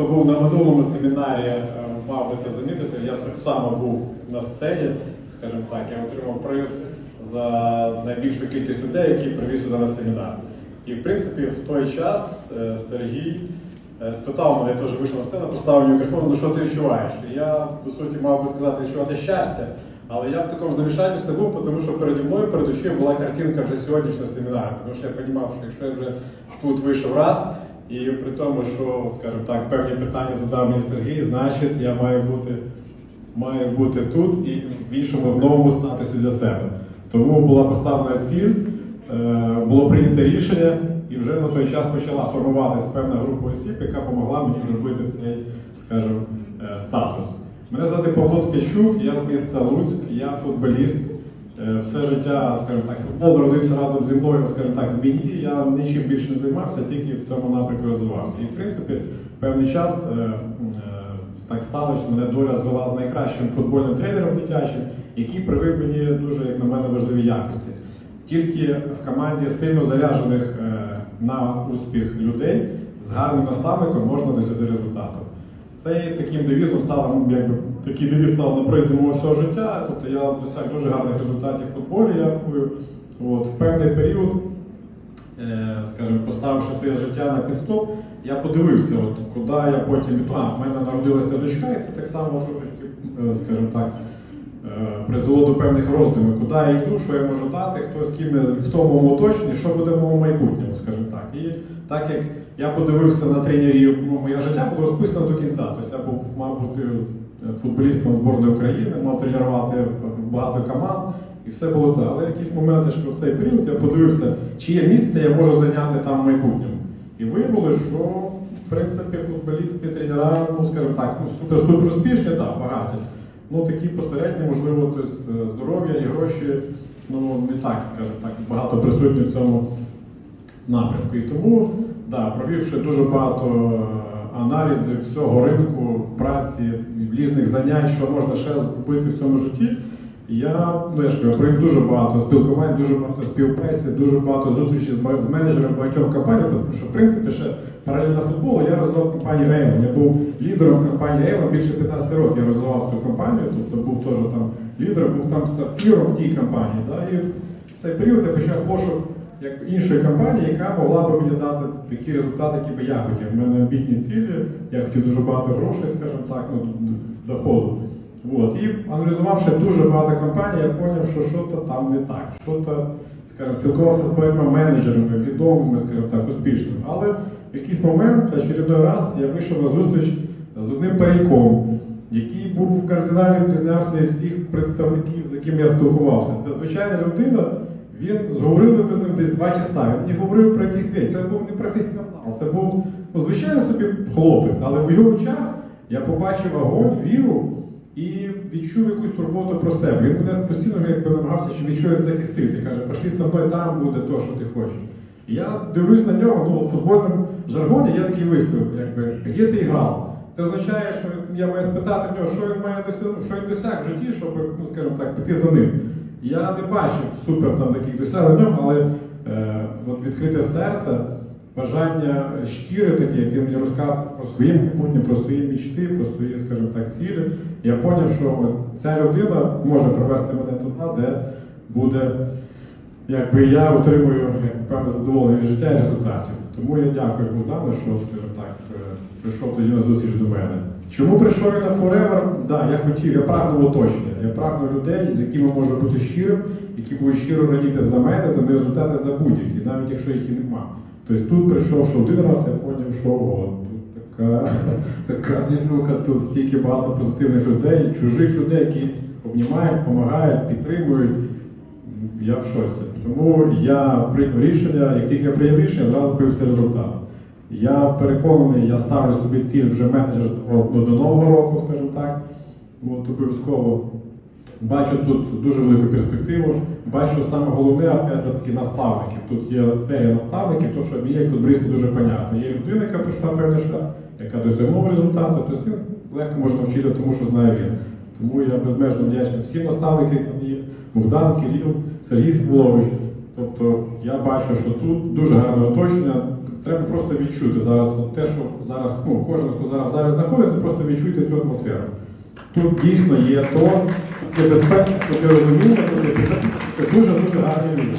хто був на минулому семінарі, е, мав би це замітити. Я так само був на сцені, скажімо так, я отримав приз за найбільшу кількість людей, які привіз сюди на семінар. І в принципі в той час е, Сергій е, спитав мене, я теж вийшов на сцену, поставив мікрофон, ну що ти відчуваєш? І я, по суті, мав би сказати, відчувати щастя. Але я в такому замішательстві був, тому що переді мною, перед очима була картинка вже сьогоднішнього семінару. Тому що я розумів, що якщо я вже тут вийшов раз, і при тому, що, скажімо так, певні питання задав мені Сергій, значить я маю бути, маю бути тут і в іншому в новому статусі для себе. Тому була поставлена ціль, е, було прийнято рішення, і вже на той час почала формуватися певна група осіб, яка допомогла мені зробити цей, скажімо, е, статус. Мене звати Павло Ткачук, я з міста Луцьк, я футболіст. Е, Все життя, скажімо так, футбол народився разом зі мною, скажімо так, в мені. Я нічим більше не займався, тільки в цьому напрямку розвивався. І в принципі, певний час е, е, так сталося, що мене доля звела з найкращим футбольним тренером дитячим, який привив мені дуже, як на мене, важливі якості. Тільки в команді сильно заряджених на успіх людей з гарним наставником можна досягти результату. Цей таким девізом став, ну, якби такий девіз став на призі мого всього життя. Тобто я досяг дуже гарних результатів в футболі. Я. От, в певний період, е, скажімо, поставивши своє життя на підстоп, я подивився, от, куди я потім. А, в мене народилася дочка, і це так само трошечки, е, скажімо так, призвело до певних роздумів, куди я йду, що я можу дати, хто з ким хто моєму оточенні, що буде в моєму майбутньому, скажімо так. І так як я подивився на тренерів, ну, моє життя було розписано до кінця. Тобто я був, мав бути футболістом збірної України, мав тренувати багато команд, і все було так. Але в якийсь момент я в цей період я подивився, чиє місце я можу зайняти там в майбутньому. І виявилося, що в принципі футболісти, тренера, ну скажімо так, ну, супер супер успішні, так, багаті. Ну такі посередні, можливо, тобто, здоров'я і гроші, ну не так, скажімо так, багато присутні в цьому напрямку. І тому, да, провівши дуже багато е, аналізів всього ринку в праці, в різних занять, що можна ще зробити в цьому житті, я, ну я ж кажу, провів дуже багато спілкувань, дуже багато співпраці, дуже багато зустрічей з, з менеджерами багатьох компаній, тому що, в принципі, ще паралельно футболу я розвивав компанію Avon. Я був лідером компанії Avon, більше 15 років я розвивав цю компанію, тобто був теж там лідером, був там сапфіром в тій компанії. Да? І в цей період я почав пошук як іншої компанії, яка могла б мені дати такі результати, які би я хотів. У мене амбітні цілі, я хотів дуже багато грошей, скажімо так, ну, доходу. От. І аналізувавши дуже багато компаній, я зрозумів, що щось там не так. Що-то, скажімо, спілкувався з багатьма менеджерами, відомими, скажімо так, успішними. Але в якийсь момент, очередной раз, я вийшов на зустріч з одним паріком, який був кардинально відрізнявся від всіх представників, з якими я спілкувався. Це звичайна людина. Він зговорили ми з ним десь два часа. Він мені говорив про якийсь світ. Це був не професіонал, це був ну, звичайно собі хлопець, але в його очах я побачив огонь, віру і відчув якусь турботу про себе. Він мене постійно якби намагався щоб від чогось захистити. Каже, пошли со мною, там буде то, що ти хочеш. І я дивлюсь на нього, ну, в футбольному жаргоні є такий вислів, якби, де ти грав? Це означає, що я маю спитати в нього, що він має досяг, що він досяг в житті, щоб, ну, скажімо так, піти за ним. Я не бачив супер там таких досягнень але е, от відкрите серце, бажання щире таке, як він мені розказав про своє майбутнє, про свої мічти, про свої, скажімо так, цілі. Я зрозумів, що ця людина може привести мене туди, де буде, якби я отримую певне задоволення життя і результатів. Тому я дякую Богдану, що, скажімо так, е, прийшов тоді на зустріч до мене. Чому прийшов він на Forever? Да, я хотів, я прагнув оточення. Я прагнув людей, з якими можу бути щирим, які будуть щиро радіти за мене, за результати, за будь-які, навіть якщо їх і нема. Тобто тут прийшовши один раз, я зрозумів, що о, тут така, така двіжуха, тут стільки багато позитивних людей, чужих людей, які обнімають, допомагають, підтримують. Я в шоці. Тому я прийняв рішення, як тільки я прийняв рішення, зразу появився результат. Я переконаний, я ставлю собі ціль вже менеджер ну, до нового року, скажімо так. От обов'язково бачу тут дуже велику перспективу бачу саме головне, опять же, такі наставники. Тут є серія наставників, тому що є як футболісту дуже понятно. Є людина, яка прийшла певний шлях, яка досягнула результату, тобто легко можна вчити тому, що знає він. Тому я безмежно вдячний всім наставникам є. Богдан, Кирил, Сергій Смолович. Тобто я бачу, що тут дуже гарне оточення. Треба просто відчути зараз те, що зараз ну, кожен, хто зараз зараз знаходиться, просто відчуйте цю атмосферу. Тут дійсно є то, яке безпека, яке розуміння, яке дуже-дуже гарні люди.